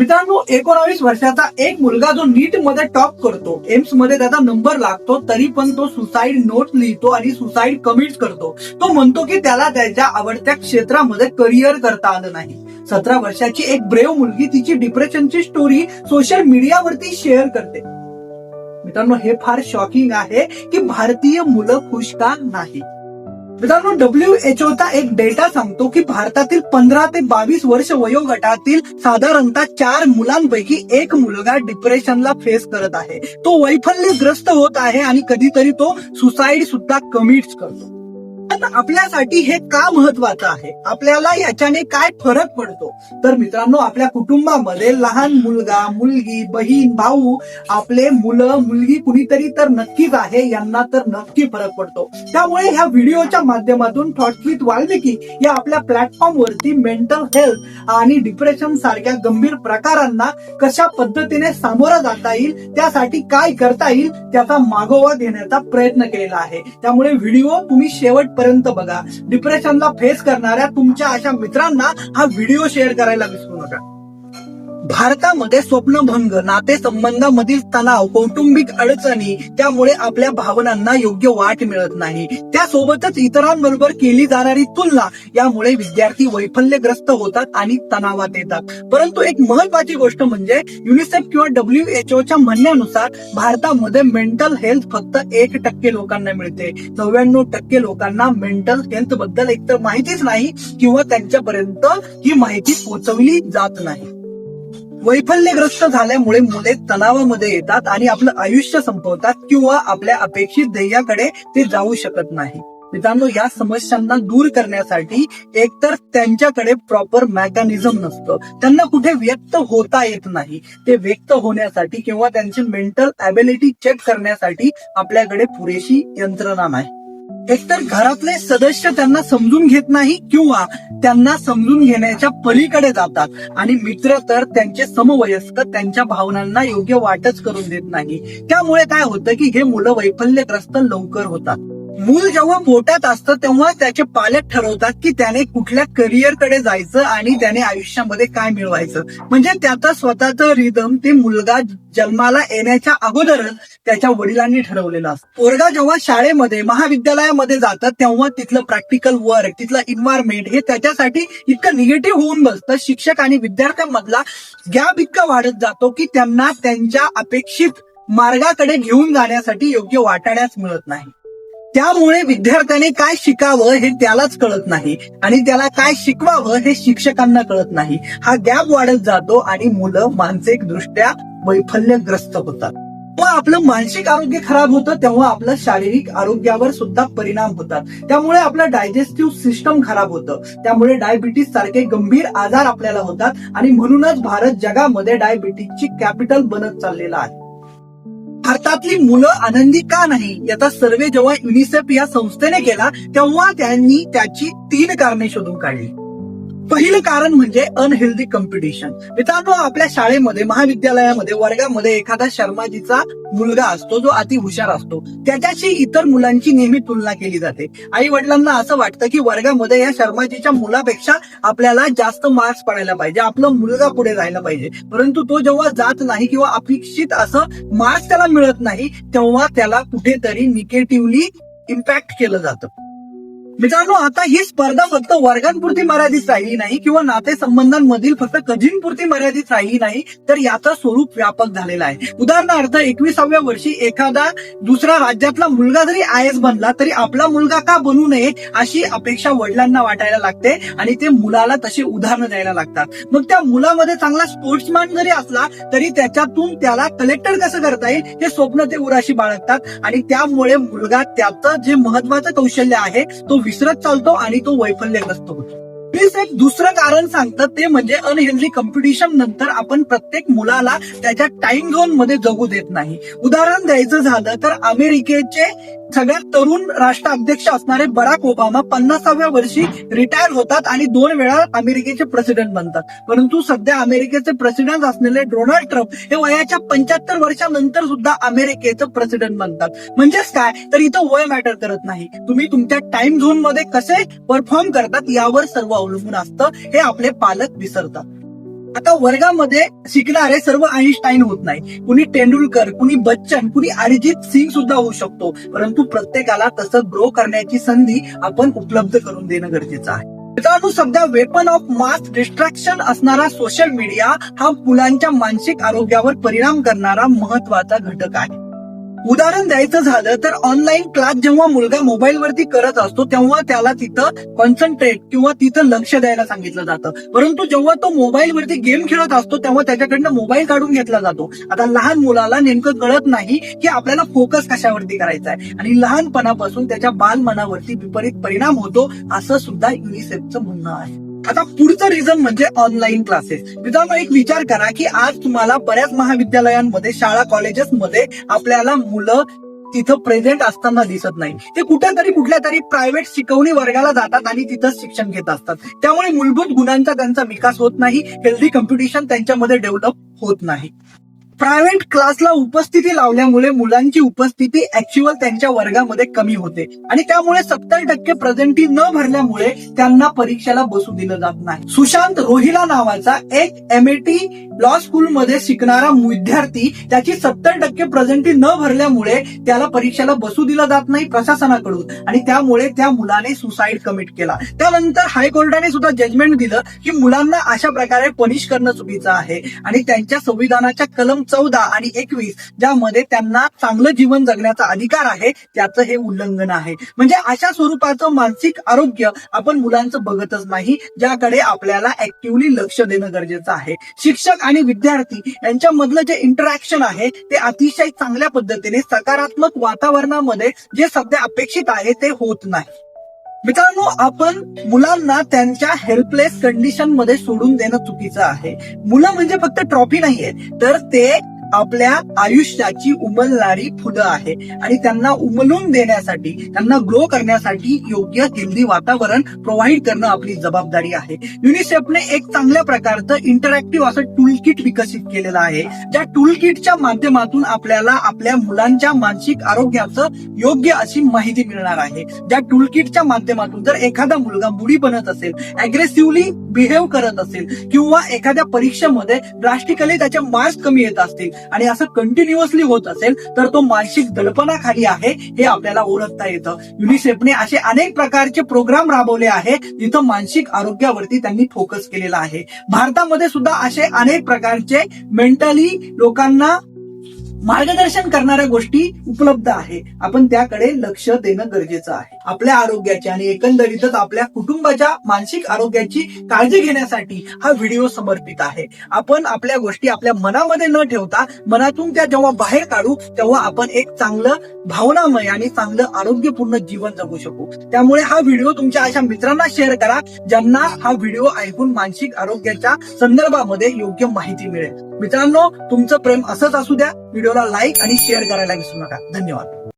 मित्रांनो एकोणावीस वर्षाचा एक मुलगा जो नीटमध्ये टॉप करतो एम्समध्ये त्याचा नंबर लागतो तरी पण तो सुसाईड नोट लिहितो आणि सुसाईड कमिट करतो. तो म्हणतो की त्याला त्याच्या आवडत्या क्षेत्रामध्ये करिअर करता आलं नाही. सतरा वर्षाची एक ब्रेव मुलगी तिची डिप्रेशनची स्टोरी सोशल मीडियावरती शेअर करते. मित्रांनो हे फार शॉकिंग आहे की भारतीय मुलं खुश का नाही? मित्रांनो डब्ल्यू एच चा एक डेटा सांगतो की भारतातील पंधरा ते बावीस वर्ष वयोगटातील साधारणतः चार मुलांपैकी एक मुलगा डिप्रेशनला फेस करत आहे. तो वैफल्यग्रस्त होत आहे आणि कधीतरी तो सुसाईड सुद्धा कमिट करतो. आता आपल्यासाठी हे का महत्वाचं आहे? आपल्याला याच्याने काय फरक पडतो? तर मित्रांनो आपल्या कुटुंबामध्ये लहान मुलगा मुलगी बहीण भाऊ आपले मुलं मुलगी कुणीतरी तर नक्कीच आहे यांना तर नक्की फरक पडतो. त्यामुळे ह्या व्हिडिओच्या माध्यमातून थॉट विथ वाल्मिकी या आपल्या प्लॅटफॉर्मवरती मेंटल हेल्थ आणि डिप्रेशन सारख्या गंभीर प्रकारांना कशा पद्धतीने सामोरं जाता येईल त्यासाठी काय करता येईल त्याचा मागोवा घेण्याचा प्रयत्न केलेला आहे. त्यामुळे व्हिडिओ तुम्ही शेवट शेवटपर्यंत बघा. डिप्रेशनला फेस करणाऱ्या तुमच्या अशा मित्रांना हा व्हिडिओ शेअर करायला विसरू नका. भारतामध्ये स्वप्नभंग नातेसंबंधामधील तणाव कौटुंबिक अडचणी त्यामुळे आपल्या भावनांना योग्य वाट मिळत नाही. त्यासोबतच इतरांबरोबर केली जाणारी तुलना यामुळे विद्यार्थी वैफल्यग्रस्त होतात आणि तणावात येतात. परंतु एक महत्वाची गोष्ट म्हणजे युनिसेफ किंवा डब्ल्यू एच च्या म्हणण्यानुसार भारतामध्ये मेंटल हेल्थ फक्त एक टक्के लोकांना मिळते. नव्याण्णव टक्के लोकांना मेंटल हेल्थबद्दल एकतर माहितीच नाही किंवा त्यांच्यापर्यंत ही माहिती पोहोचवली जात नाही. वैफल्यग्रस्त झाल्यामुळे मुले तणावामध्ये येतात आणि आपलं आयुष्य संपवतात किंवा आपल्या अपेक्षित ध्येयाकडे ते जाऊ शकत नाही. मित्रांनो या समस्यांना दूर करण्यासाठी एकतर त्यांच्याकडे प्रॉपर मेकॅनिझम नसतं. त्यांना कुठे व्यक्त होता येत नाही. ते व्यक्त होण्यासाठी किंवा त्यांची मेंटल अॅबिलिटी चेक करण्यासाठी आपल्याकडे पुरेशी यंत्रणा नाही. एकतर घरातले सदस्य त्यांना समजून घेत नाही किंवा त्यांना समजून घेण्याच्या पलीकडे जातात. आणि मित्र तर त्यांचे समवयस्क त्यांच्या भावनांना योग्य वाटच करून देत नाही. त्यामुळे काय होतं की हे मुलं वैफल्यग्रस्त लवकर होतात. मूल जेव्हा पोटात असतं तेव्हा त्याचे पालक ठरवतात की त्याने कुठल्या करिअरकडे जायचं आणि त्याने आयुष्यामध्ये काय मिळवायचं. म्हणजे त्याचा स्वतःचं रिदम ते मुलगा जन्माला येण्याच्या अगोदरच त्याच्या वडिलांनी ठरवलेलं असतं. पोरगा जेव्हा शाळेमध्ये महाविद्यालयामध्ये जातात तेव्हा तिथलं प्रॅक्टिकल वर्क तिथलं इन्व्हायरमेंट हे त्याच्यासाठी इतकं निगेटिव्ह होऊन बसतं. शिक्षक आणि विद्यार्थ्यांमधला गॅप इतका वाढत जातो की त्यांना त्यांच्या अपेक्षित मार्गाकडे घेऊन जाण्यासाठी योग्य वाटाण्यास मिळत नाही. त्यामुळे विद्यार्थ्याने काय शिकावं हे त्यालाच कळत नाही आणि त्याला काय शिकवावं हे शिक्षकांना कळत नाही. हा गॅप वाढत जातो आणि मुलं मानसिक दृष्ट्या वैफल्यग्रस्त होतात. मग आपलं मानसिक आरोग्य खराब होतं तेव्हा आपलं शारीरिक आरोग्यावर सुद्धा परिणाम होतात. त्यामुळे आपलं डायजेस्टिव्ह सिस्टम खराब होतं. त्यामुळे डायबिटीस सारखे गंभीर आजार आपल्याला होतात आणि म्हणूनच भारत जगामध्ये डायबिटीसची कॅपिटल बनत चाललेला आहे. भारतातली मुलं आनंदी का नाही याचा सर्वे जेव्हा युनिसेफ या संस्थेने केला तेव्हा त्यांनी त्याची तीन कारणे शोधून काढली. पहिलं कारण म्हणजे अनहेल्दी कॉम्पिटिशन मित्रांनो आपल्या शाळेमध्ये महाविद्यालयामध्ये वर्गामध्ये एखादा शर्माजीचा मुलगा असतो जो अति हुशार असतो. त्याच्याशी इतर मुलांची नेहमी तुलना केली जाते. आई वडिलांना असं वाटतं की वर्गामध्ये या शर्माजीच्या मुलापेक्षा आपल्याला जास्त मार्क्स पडायला पाहिजे आपला मुलगा पुढे जायला पाहिजे. परंतु तो जेव्हा जात नाही किंवा अपेक्षित असं मार्क्स त्याला मिळत नाही तेव्हा त्याला कुठेतरी निगेटिव्हली इम्पॅक्ट केलं जातं. मित्रांनो आता ही स्पर्धा फक्त वर्गांपुरती मर्यादित राहिली नाही किंवा नातेसंबंधांमधील फक्त कझिनपुरती मर्यादित राहिली नाही तर याचं स्वरूप व्यापक झालेलं आहे. उदाहरणार्थ एकविसाव्या वर्षी एखादा दुसरा राज्यातला मुलगा जरी आय एस बनला तरी आपला मुलगा का बनू नये अशी अपेक्षा वडिलांना वाटायला लागते आणि ते मुलाला तशी उदाहरणं द्यायला लागतात. मग त्या मुलामध्ये चांगला स्पोर्ट्समॅन जरी असला तरी त्याच्यातून त्याला कलेक्टर कसं करता येईल हे स्वप्न ते उराशी बाळगतात आणि त्यामुळे मुलगा त्याचं जे महत्वाचं कौशल्य आहे तो विसरत चालतो आणि तो वैफल्यग्रस्त होतो. प्लीज एक दुसरं कारण सांगतं ते म्हणजे अनहेल्दी कॉम्पिटिशन नंतर आपण प्रत्येक मुलाला त्याच्या टाइम झोनमध्ये जगू देत नाही. उदाहरण द्यायचं झालं तर अमेरिकेचे सगळ्यात तरुण राष्ट्राध्यक्ष असणारे बराक ओबामा पन्नासाव्या वर्षी रिटायर होतात आणि दोन वेळा अमेरिकेचे प्रेसिडेंट बनतात. परंतु सध्या अमेरिकेचे प्रेसिडेंट असलेले डोनाल्ड ट्रम्प हे वयाच्या पंच्याहत्तर वर्षानंतर सुद्धा अमेरिकेचं प्रेसिडेंट बनतात. म्हणजेच काय? तर इथं वय मॅटर करत नाही. तुम्ही तुमच्या टाइम झोनमध्ये कसे परफॉर्म करतात यावर सर्व अवलंबून असतं. हे आपले पालक विसरतात. आता वर्गामध्ये शिकणारे सर्व आईन्स्टाईन होत नाही. कुणी तेंडुलकर कुणी बच्चन कुणी अरिजित सिंग सुद्धा होऊ शकतो. परंतु प्रत्येकाला तसं ग्रो करण्याची संधी आपण उपलब्ध करून देणं गरजेचं आहे. मित्रांनो सध्या वेपन ऑफ मास डिस्ट्रॅक्शन असणारा सोशल मीडिया हा मुलांच्या मानसिक आरोग्यावर परिणाम करणारा महत्त्वाचा घटक आहे. उदाहरण द्यायचं झालं तर ऑनलाईन क्लास जेव्हा मुलगा मोबाईल वरती करत असतो तेव्हा त्याला तिथं कॉन्सन्ट्रेट किंवा तिथं लक्ष द्यायला सांगितलं जातं. परंतु जेव्हा तो मोबाईल वरती गेम खेळत असतो तेव्हा त्याच्याकडनं मोबाईल काढून घेतला जातो. आता लहान मुलाला नेमकं कळत नाही की आपल्याला फोकस कशावरती करायचा आहे आणि लहानपणापासून त्याच्या बालमनावरती विपरीत परिणाम होतो असं सुद्धा युनिसेफचं म्हणणं आहे. आता पुढचं रिझन म्हणजे ऑनलाईन क्लासेस मित्रांनो एक विचार करा की आज तुम्हाला बऱ्याच महाविद्यालयांमध्ये शाळा कॉलेजेसमध्ये आपल्याला मुलं तिथं प्रेझेंट असताना दिसत नाही. ते कुठेतरी कुठल्या तरी प्रायव्हेट शिकवणी वर्गाला जातात आणि तिथं शिक्षण घेत असतात. त्यामुळे मूलभूत गुणांचा त्यांचा विकास होत नाही. हेल्दी कॉम्पिटिशन त्यांच्यामध्ये डेव्हलप होत नाही. प्रायव्हेट क्लासला उपस्थिती लावल्यामुळे मुलांची उपस्थिती ऍक्च्युअल त्यांच्या वर्गामध्ये कमी होते. आणि त्यामुळे सत्तर टक्के प्रेझेंटी न भरल्यामुळे त्यांना परीक्षेला बसू दिलं जात नाही. सुशांत रोहिला नावाचा एक एमएटी लॉ स्कूलमध्ये शिकणारा विद्यार्थी त्याची सत्तर टक्के प्रेझेंटी न भरल्यामुळे त्याला परीक्षेला बसू दिलं जात नाही प्रशासनाकडून. आणि त्यामुळे त्या मुलाने सुसाईड कमिट केला. त्यानंतर हायकोर्टाने सुद्धा जजमेंट दिलं की मुलांना अशा प्रकारे पनिश करणं चुकीचं आहे. आणि त्यांच्या संविधानाच्या कलम चौदा आणि एकवीस ज्यामध्ये त्यांना चांगलं जीवन जगण्याचा अधिकार आहे त्याचं हे उल्लंघन आहे. म्हणजे अशा स्वरूपाचं मानसिक आरोग्य आपण मुलांचं बघतच नाही ज्याकडे आपल्याला ऍक्टिव्हली लक्ष देणं गरजेचं आहे. शिक्षक आणि विद्यार्थी यांच्यामधलं जे इंटरॅक्शन आहे ते अतिशय चांगल्या पद्धतीने सकारात्मक वातावरणामध्ये जे सध्या अपेक्षित आहे ते होत नाही. मित्रांनो आपण मुलांना त्यांच्या हेल्पलेस कंडिशनमध्ये सोडून देणं चुकीचं आहे. मुलं म्हणजे फक्त ट्रॉफी नाहीये तर ते आपल्या आयुष्याची उमलणारी फुलं आहे. आणि त्यांना उमलून देण्यासाठी त्यांना ग्रो करण्यासाठी योग्य हेल्दी वातावरण प्रोव्हाइड करणं आपली जबाबदारी आहे. युनिसेफने एक चांगल्या प्रकारचं इंटरॅक्टिव्ह असं टूल किट विकसित केलेलं आहे. ज्या टूल किटच्या माध्यमातून आपल्याला आपल्या मुलांच्या मानसिक आरोग्याचं योग्य अशी माहिती मिळणार आहे. ज्या टूल किटच्या माध्यमातून जर एखादा मुलगा बुडी बनत असेल अग्रेसिव्हली बिहेव करत असेल किंवा एखाद्या परीक्षेमध्ये ड्रास्टिकली त्याचे मार्क्स कमी येत असतील आणि असं कंटिन्युअसली होत असेल तर तो मानसिक दडपणाखाली आहे हे आपल्याला ओळखता येतं. युनिसेफने असे अनेक प्रकारचे प्रोग्राम राबवले आहे जिथं मानसिक आरोग्यावरती त्यांनी फोकस केलेला आहे. भारतामध्ये सुद्धा असे अनेक प्रकारचे मेंटली लोकांना मार्गदर्शन करणाऱ्या गोष्टी उपलब्ध आहे. आपण त्याकडे लक्ष देणं गरजेचं आहे. आपल्या आरोग्याची आणि एकंदरीतच आपल्या कुटुंबाच्या मानसिक आरोग्याची काळजी घेण्यासाठी हा व्हिडिओ समर्पित आहे. आपण आपल्या गोष्टी आपल्या मनामध्ये न ठेवता मनातून त्या जेव्हा बाहेर काढू तेव्हा आपण एक चांगलं भावनामय आणि चांगलं आरोग्यपूर्ण जीवन जगू शकू. त्यामुळे हा व्हिडिओ तुमच्या अशा मित्रांना शेअर करा ज्यांना हा व्हिडिओ ऐकून मानसिक आरोग्याच्या संदर्भामध्ये योग्य माहिती मिळेल. मित्रांनो तुमचं प्रेम असंच असू द्या. व्हिडिओला लाईक आणि शेअर करायला विसरू नका. धन्यवाद.